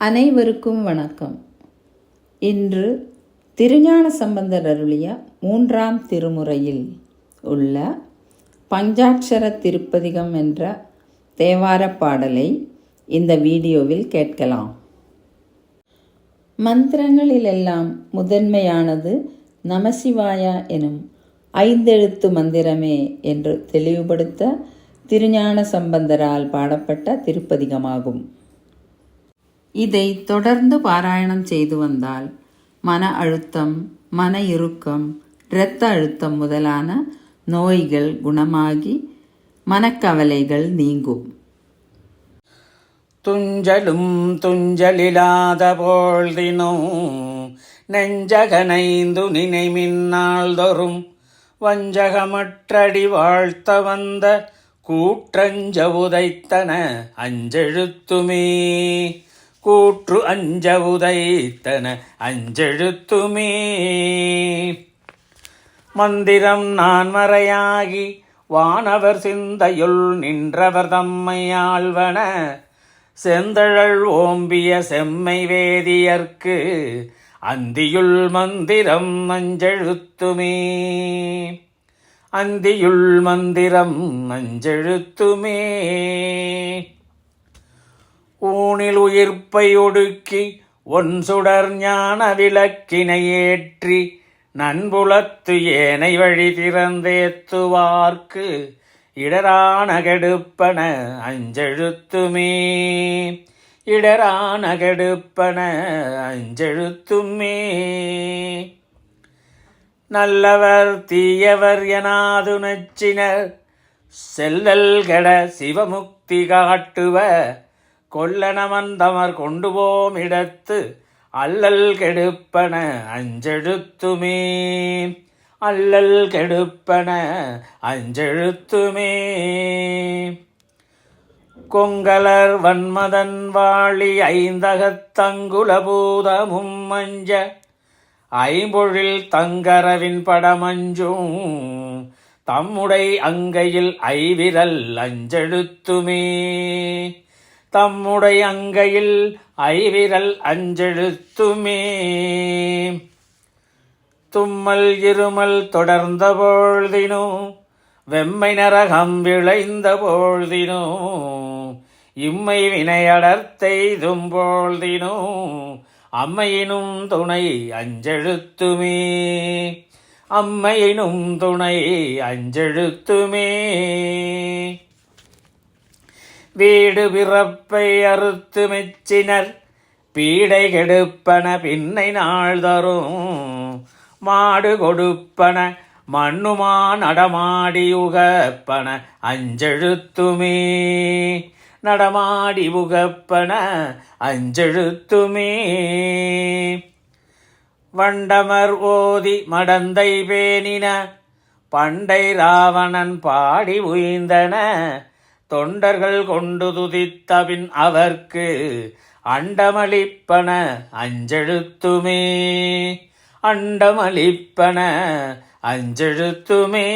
அனைவருக்கும் வணக்கம். இன்று திருஞான சம்பந்தர் அருளிய மூன்றாம் திருமுறையில் உள்ள பஞ்சாட்சர திருப்பதிகம் என்ற தேவார பாடலை இந்த வீடியோவில் கேட்கலாம். மந்திரங்களிலெல்லாம் முதன்மையானது நமசிவாயா எனும் ஐந்தெழுத்து மந்திரமே என்று தெளிவுபடுத்த திருஞான சம்பந்தரால் பாடப்பட்ட திருப்பதிகமாகும். இதை தொடர்ந்து பாராயணம் செய்து வந்தால் மன அழுத்தம் மன இறுக்கம் இரத்த அழுத்தம் முதலான நோய்கள் குணமாகி மனக்கவலைகள் நீங்கும். துஞ்சலும் துஞ்சலிலாத போழ்தினும் நெஞ்சகனைந்து நினைமின்னாள் தோறும் வஞ்சகமற்றடி வாழ்த்த வந்த கூற்றஞ்ச உதைத்தன அஞ்செழுத்துமே. கூற்று அஞ்ச உதைத்தன அஞ்செழுத்துமே. மந்திரம் நான் மறையாகி வானவர் சிந்தையுள் நின்றவர் தம்மை ஆள்வன. செந்தழல் ஓம்பிய செம்மை வேதியர்க்கு அந்தியுள் மந்திரம் அஞ்செழுத்துமே. அந்தியுள் மந்திரம் அஞ்செழுத்துமே. ஊனில் உயிர்ப்பை ஒடுக்கி ஒன் சுடர் ஞான விளக்கினை ஏற்றி நண்புலத்து ஏனை வழி திறந்தேத்துவார்க்கு இடரான கெடுப்பன அஞ்செழுத்துமே. இடரான கெடுப்பன அஞ்செழுத்துமே. நல்லவர் தீயவர் எனாது நச்சினர் செல்லல் கெட சிவமுக்தி காட்டுவ கொல்லனமந்தமர் கொண்டு போம் இடத்து அல்லல் கெடுப்பன அஞ்செழுத்துமே. அல்லல் கெடுப்பன அஞ்செழுத்துமே. கொங்கலர் வன்மதன் வாழி ஐந்தகத்தங்குலபூதமும் மஞ்ச ஐம்பொழில் தங்கரவின் படமஞ்சும் தம்முடை அங்கையில் ஐவிரல் அஞ்செழுத்துமே. தம்முடைய அங்கையில் ஐவிரல் அஞ்செழுத்துமே. தும்மல் இருமல் தொடர்ந்த பொழுதினோ வெம்மை நரகம் விளைந்த பொழுதினோ இம்மை வினையடர்த்தெய்தும் பொழுதினோ அம்மையினும் துணை அஞ்செழுத்துமே. அம்மையினும் துணை அஞ்செழுத்துமே. வீடு பிறப்பை அறுத்து மெச்சினர். பீடை கெடுப்பன பின்னை நாள் தரும். மாடு கொடுப்பன மண்ணுமா நடமாடி உகப்பன அஞ்செழுத்துமே. நடமாடி உகப்பன அஞ்செழுத்துமே. வண்டமர் ஓதி மடந்தை பேணின. பண்டை ராவணன் பாடி உய்ந்தன. தொண்டர்கள் கொண்டு துதித்தபின் அவர்க்கு அண்டமளிப்பன அஞ்செழுத்துமே. அண்டமளிப்பன அஞ்செழுத்துமே.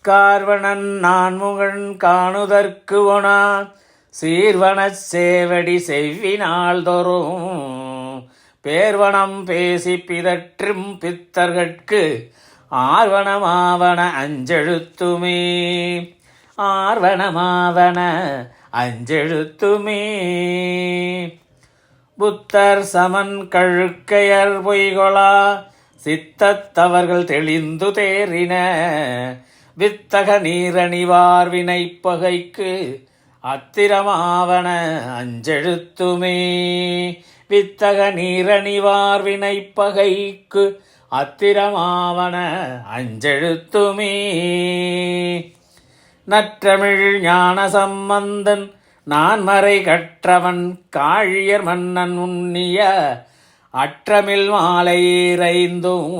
கார்வணன் நான்முகன் காணுதற்கு ஒனா சீர்வனச் சேவடி செவ்வினால் தோறும் பேர்வனம் பேசி பிதற்றும் பித்தர்கட்கு ஆர்வணமாவன அஞ்செழுத்துமே. ஆர்வணமாவன அஞ்செழுத்துமே. புத்தர் சமன் கழுக்கையர் பொய்கொளா சித்தத்தவர்கள் தெளிந்து தேறின. வித்தக நீரணிவார் வினைப்பகைக்கு அத்திரமாவன அஞ்செழுத்துமே. வித்தக நீரணிவார் வினைப்பகைக்கு அத்திரமாவன அஞ்செழுத்துமே. நற்றமிழ் ஞான சம்பந்தன் நான் மறை கற்றவன் காழியர் மன்னன் உண்ணிய அற்றமில் மாலையீரைந்தும்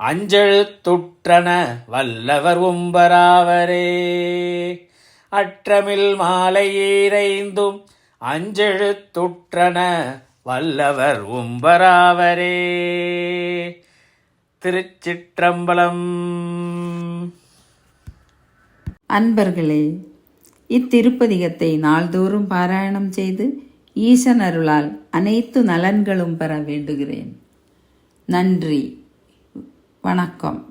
அஞ்செழுத்துற்றன வல்லவர் உம்பராவரே. அற்றமில் மாலையீரைந்தும் அஞ்செழுத்துற்றன வல்லவர் உம்பராவரே. திருச்சிற்றம்பலம். அன்பர்களே இத்திருப்பதிகத்தை நாள்தோறும் பாராயணம் செய்து ஈசன் அருளால் அனைத்து நலன்களும் பெற வேண்டுகிறேன். நன்றி. வணக்கம்.